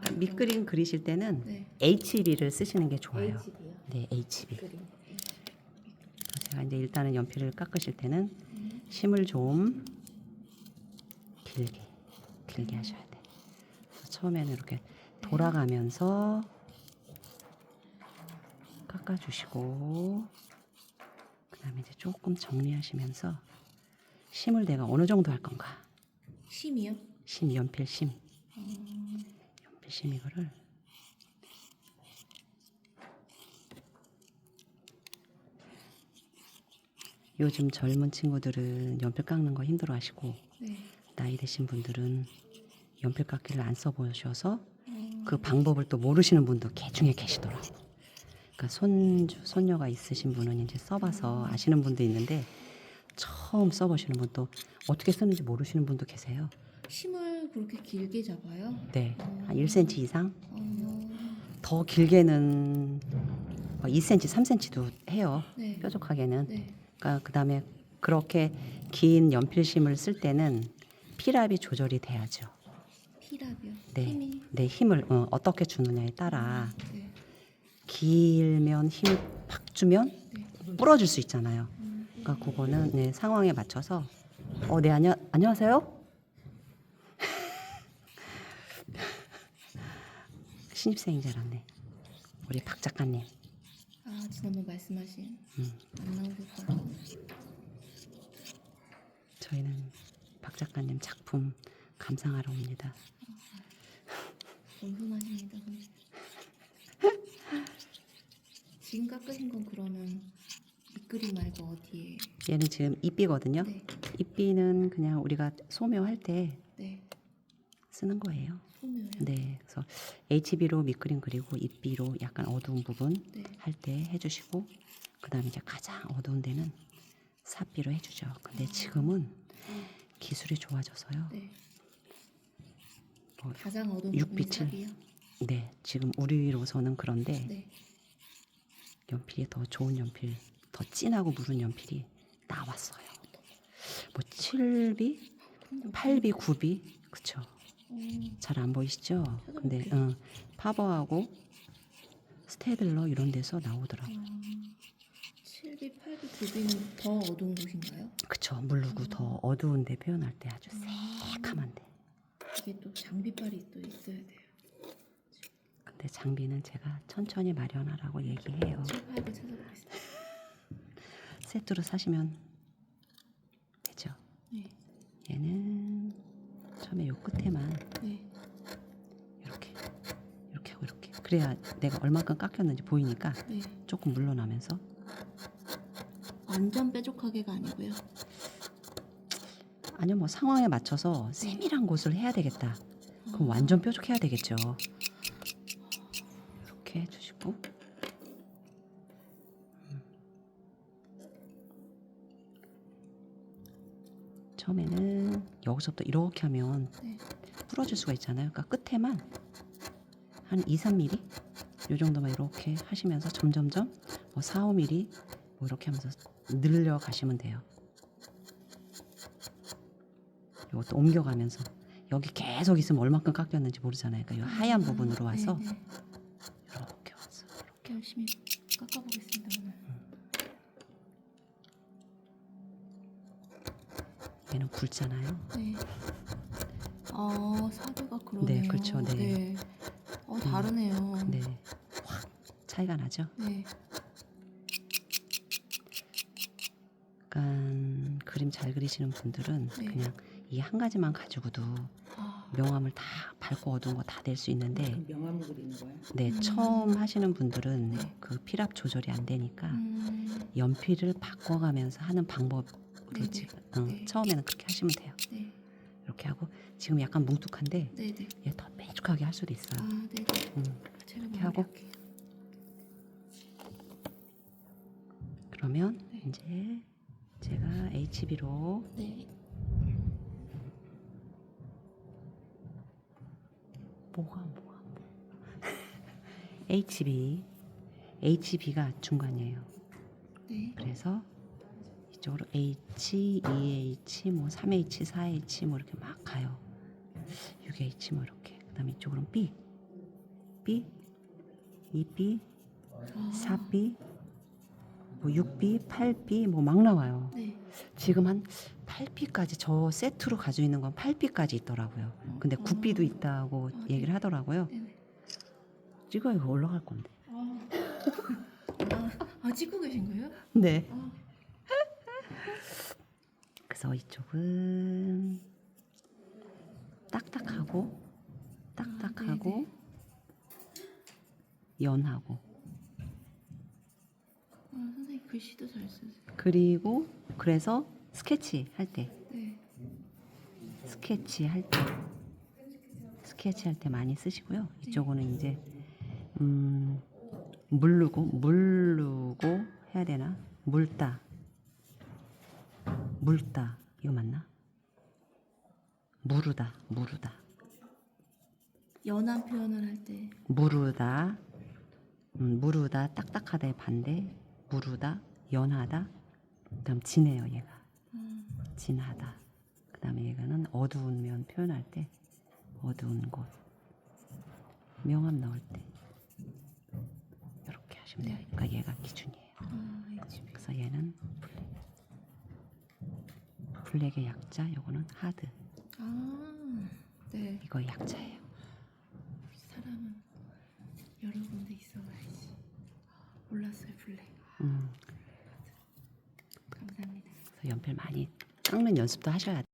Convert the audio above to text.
그러니까 밑그림 그리실 때는 네. HB를 쓰시는 게 좋아요. HB요. 네, HB. 그림. 제가 이제 일단은 연필을 깎으실 때는 심을 좀 길게 길게 하셔야 돼. 그래서 처음에는 이렇게 돌아가면서 깎아주시고 그다음에 이제 조금 정리하시면서 심을 내가 어느 정도 할 건가? 심이요? 심 연필 심연 필심 이거를 요즘 젊은 친구들은 연필 깎는 거 힘들어 하시고 네. 나이 드신 분들은 연필 깎기를 안 써보셔서 어, 그 방법을 또 모르시는 분도 개 중에 계시더라고. 그러니까 손주 손녀가 있으신 분은 이제 써봐서 아시는 분도 있는데 처음 써보시는 분또 어떻게 쓰는지 모르시는 분도 계세요. 심을 그렇게 길게 잡아요? 네, 한 1cm 이상 어, 더 길게는 2cm, 3cm도 해요. 네. 뾰족하게는. 네. 그러니까 그다음에 그렇게 긴 연필심을 쓸 때는 필압이 조절이 돼야죠. 피랍이요. 네, 힘이. 내 힘을 어, 어떻게 주느냐에 따라 네. 길면 힘을 팍 주면 네. 부러질 수 있잖아요. 음, 그러니까 그거는 네, 상황에 맞춰서 어, 네 안녕 안녕하세요. 신입생인 줄 알았네. 우리 박 작가님. 아 지난번 말씀하신 음. 안 나오셨다. 저희는 박 작가님 작품 감상하러 옵니다. 선생님. 지금 깎으신 건 그러면 밑그림 말고 어디에? 얘는 지금 입비거든요. 네. 입비는 그냥 우리가 소묘할 때 네. 쓰는 거예요. 네, 그래서 HB로 밑그림 그리고 입비로 약간 어두운 부분 네. 할 때 해주시고 그다음에 이제 가장 어두운 데는 삽비로 해주죠. 근데 지금은 기술이 좋아져서요. 네. 뭐, 가장 어두운 육빛을. 네, 지금 우리로서는 그런데 네. 연필이 더 좋은 연필, 더 진하고 무른 연필이 나왔어요. 뭐 7비, 8비, 9비, 그쵸? 어, 잘안 보이시죠? 근데. 응, 파버하고 스테들러 이런 데서 나오더라고. 요 7비, 8비, 9비는 더 어두운 곳인가요? 그쵸? 물르고 더 어두운데 표현할 때 아주 새카만데. 이게 또 장비빨이 또 있어야 돼요. 근데 장비는 제가 천천히 마련하라고 얘기해요. 7, 8비 찾아보겠습니다. 세트로 사시면 되죠. 네. 얘는 처음에 요 끝에만 네. 이렇게 이렇게 하고 이렇게 그래야 내가 얼마큼 깎였는지 보이니까 네. 조금 물러나면서 완전 뾰족하게가 아니고요. 아니요 뭐 상황에 맞춰서 세밀한 곳을 해야 되겠다. 그럼 완전 뾰족해야 되겠죠. 처음에는 여기서부터 이렇게 하면 네. 부러질 수가 있잖아요. 그러니까 끝에만 한 2, 3mm 요 정도만 이렇게 하시면서 점점점 뭐 4, 5mm 뭐 이렇게 하면서 늘려 가시면 돼요. 이것도 옮겨가면서 여기 계속 있으면 얼마큼 깎였는지 모르잖아요. 그러니까 이 하얀 부분으로 와서 네, 네. 이렇게 와서 이렇게 열심히 깎아보겠습니다 오늘. 얘는 굵잖아요. 네. 어 사드가 그러네요. 네, 그렇죠. 네. 어 다르네요. 근데 확 차이가 나죠. 네. 약간 그림 잘 그리시는 분들은 네. 그냥 이 한 가지만 가지고도 아, 명암을 다 밝고 어두운 거 다 낼 수 있는데 명함을 그리는 거야? 네 음. 처음 하시는 분들은 네. 그 필압 조절이 안 되니까 음, 연필을 바꿔가면서 하는 방법 그 네네. 지금 응, 네. 처음에는 그렇게 하시면 돼요. 네, 이렇게 하고 지금 약간 뭉툭한데 네, 네. 얘 더 빼죽하게 할 수도 있어요. 아, 네, 네. 음, 제가 이렇게 하고. 마무리할게요. 그러면 네. 이제 제가 HB로 네. 뭐가 뭐가 HB HB가 중간이에요. 네. 그래서 이쪽으로 H, 2H, 뭐 3H, 4H 뭐 이렇게 막 가요. 6H 뭐 이렇게. 그다음에 이쪽으로는 B. 1B, 2B, 4B, 뭐 6B, 8B 뭐 막 나와요. 네. 지금 한 8B까지 저 세트로 가지고 있는 건 8B까지 있더라고요. 근데 9B도 있다고 아, 얘기를 하더라고요. 네네. 찍어야 이거 올라갈 건데. 아, 아, 아 찍고 계신 거예요? 네. 아, 그래서 이쪽은 딱딱하고 딱딱하고 연하고 아 선생님 글씨도 잘 쓰세요. 그리고 그래서 스케치 할 때 네. 스케치 할 때 스케치 할 때 많이 쓰시고요. 이쪽은 이제 음 물르고 물르고 해야 되나? 물다 물다. 이거 맞나? 무르다 무르다. 연한 표현을 할 때. 무르다. 음, 무르다 딱딱하다의 반대. 무르다 연하다. 그다음 진해요 얘가. 음, 진하다. 그다음에 얘가는 어두운 면 표현할 때 어두운 곳. 명암 나올 때. 이렇게 하시면 돼요 그러니까 얘가 기준이에요. 아. 그래서 얘는 블랙 블랙의 약자 요거는 하드 아, 네. 이거 약자예요 사람은 여러 군데 있어봐야지. 몰랐어요, 블랙. 음, 감사합니다. 그래서 연필 많이 깎는 연습도 하셔야 돼